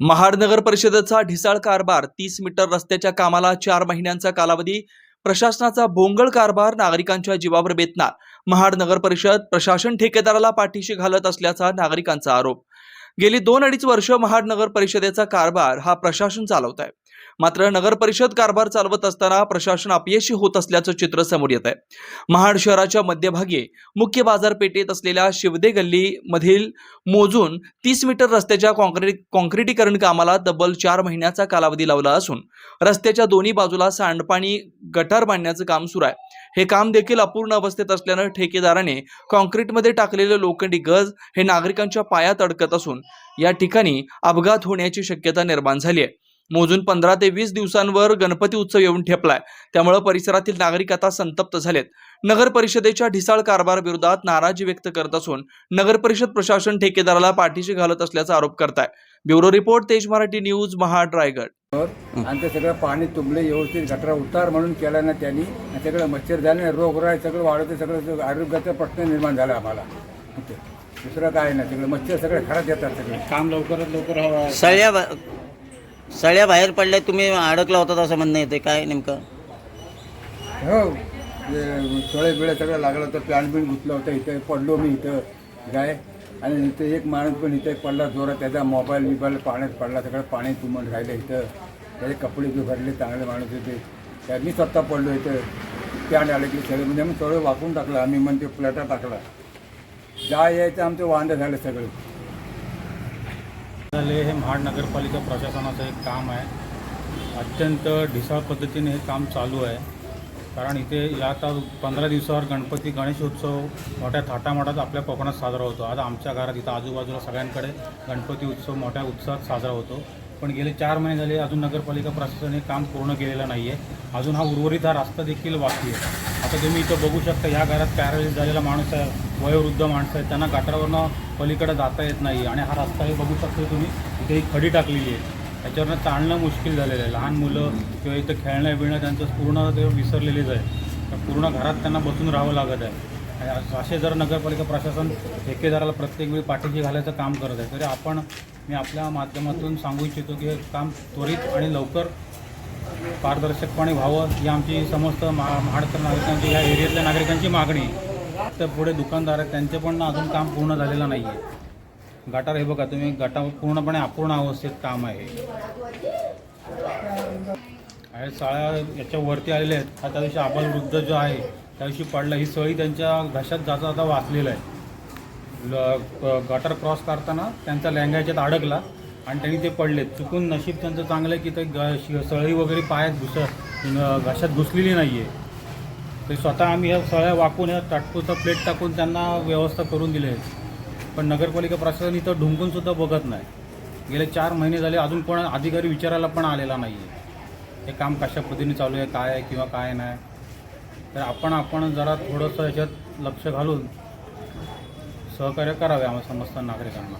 महाड नगर परिषदेचा ढिसाळ कारभार तीस मीटर रस्त्याच्या कामाला चार महिन्यांचा कालावधी. प्रशासनाचा बोंगळ कारभार नागरिकांच्या जीवावर बेतणार. महाड नगर परिषद प्रशासन ठेकेदाराला पाठीशी घालत असल्याचा नागरिकांचा आरोप. गेली दोन अडीच वर्ष महाड नगर परिषदेचा कारभार हा प्रशासन चालवत आहे मात्र नगर परिषद कारभार चालवत असताना प्रशासन अपयशी होत असल्याचं चित्र समोर येत आहे. महाड शहराच्या मध्यभागी मुख्य बाजारपेठेत असलेल्या शिवदे गल्ली मधील मोजून तीस मीटर रस्त्याच्या कॉन्क्रीट कॉन्क्रिटीकरण कामाला तब्बल चार महिन्याचा कालावधी लावला असून रस्त्याच्या दोन्ही बाजूला सांडपाणी गटार बांधण्याचं काम सुरू आहे. हे काम देखील अपूर्ण अवस्थेत असल्यानं ठेकेदाराने कॉन्क्रीटमध्ये टाकलेले लोखंडी गज हे नागरिकांच्या पायात अडकत असून या ठिकाणी अपघात होण्याची शक्यता निर्माण झाली आहे. मोजून पंधरा ते वीस दिवसांवर गणपती उत्सव येऊन ठेपलाय. त्यामुळे परिसरातील नागरिक आता संतप्त झालेत. नगर परिषदेच्या ढिसाळ कारभार विरोधात नाराजी व्यक्त करत असून नगर परिषद प्रशासन ठेकेदाराला पाठीशी घालत असल्याचा आरोप करताय. ब्युरो रिपोर्ट तेज मराठी न्यूज महाड रायगड. आणि ते सगळं पाणी तुंबले व्यवस्थित गटरा उतार म्हणून केला ना त्यांनी. सगळं मच्छर झाले रोगराई सगळं वाढवते सगळं आरोग्याचा प्रश्न निर्माण झाला आम्हाला. दुसरं काय नाही सगळं मच्छर सगळे घरात येतात सगळे. काम लवकरात लवकर हवं. सळ्या बाहेर पडल्या तुम्ही अडकला होता असं म्हणणं येते काय नेमकं? हो सळे बिळे सगळं लागलं तर प्लॅन बिन घुसलं होतं इथं पडलो मी इथं काय आणि इथं एक माणूस पण इथं पडला जोरात त्याचा मोबाईल बिबाईल पाण्यात पडला सगळं पाणी तुंबून राहिलं इथं. त्याचे कपडे बी भरले चांगले माणूस होते. त्या मी स्वतः पडलो इथं. प्लॅन आलं की सगळं म्हणजे आम्ही सगळं वाकून टाकलं आम्ही म्हणजे प्लॅटा टाकला. जा यायचं आमचं वांदं झालं सगळं. झाले हे महाड नगरपालिका प्रशासनाचं एक काम आहे. अत्यंत ढिसाळ पद्धतीने हे काम चालू आहे. कारण इथे या आता पंधरा दिवसावर गणपती गणेशोत्सव मोठ्या थाटामाटात आपल्या कोकणात साजरा होतो. आज आमच्या घरात इथं आजूबाजूला सगळ्यांकडे गणपती उत्सव मोठ्या उत्साहात साजरा होतो. पण गेले चार महिने झाले अजून नगरपालिका प्रशासन हे काम पूर्ण केलेलं नाही आहे अजून हा उर्वरित हा रस्ता देखील बाकी आहे. आता तुम्ही इथं बघू शकता ह्या घरात पॅरालिस झालेला माणूस आहे वयोवृद्ध माणसं आहेत त्यांना गटारावरनं पलीकडे जाता येत नाही आणि हा रस्ता हे बघू शकता तुम्ही इथे एक खडी टाकलेली आहे. त्याच्यावरनं चालणं मुश्किल झालेलं आहे. लहान मुलं किंवा इथं खेळणं बिळणं त्यांचं पूर्ण ते विसरलेलेच आहे. तर पूर्ण घरात त्यांना बसून राहावं लागत आहे. आणि असे जर नगरपालिका प्रशासन ठेकेदाराला प्रत्येक वेळी पाठीशी घालायचं काम करत आहे तरी आपण मी आपल्या माध्यमातून सांगू इच्छितो की हे काम त्वरित आणि लवकर पारदर्शकपणे व्हावं ही आमची समस्त महा महाराष्ट्र नागरिकांची या एरियातल्या नागरिकांची मागणी आहे. तर पुढे दुकानदार आहेत त्यांचे पण अजून काम पूर्ण झालेलं नाही आहे गटार हे बघा तुम्ही गटा पूर्णपणे अपूर्ण अवस्थेत काम आहे. आहे साळ्या याच्या वरती आलेले आहेत. हा त्या दिवशी आबाल वृद्ध जो आहे त्या दिवशी पडला. ही सळी त्यांच्या घशात जाता जाता वाचलेलं आहे. ल- गटार क्रॉस करताना त्यांचा लेंगा याच्यात अडकला. आणि त्यांनी ते पडले चुकून नशीब त्यांचं चांगलं आहे की ते ग सळी वगैरे पायात घुस न- घशात घुसलेली नाही आहे ते स्वतः आम्ही ह्या सळ्या वाकून ह्या ताटपूरचं प्लेट टाकून त्यांना व्यवस्था करून दिली आहे पण नगरपालिका प्रशासन इथं ढुंकूनसुद्धा बघत नाही. गेले चार महिने झाले अजून कोण अधिकारी विचारायला पण आलेला नाही आहे हे काम कशा पद्धतीने चालू आहे काय आहे किंवा काय नाही. तर आपण आपण जरा थोडंसं याच्यात लक्ष घालून सहकार्य करावे आम्हाला समस्त नागरिकांना.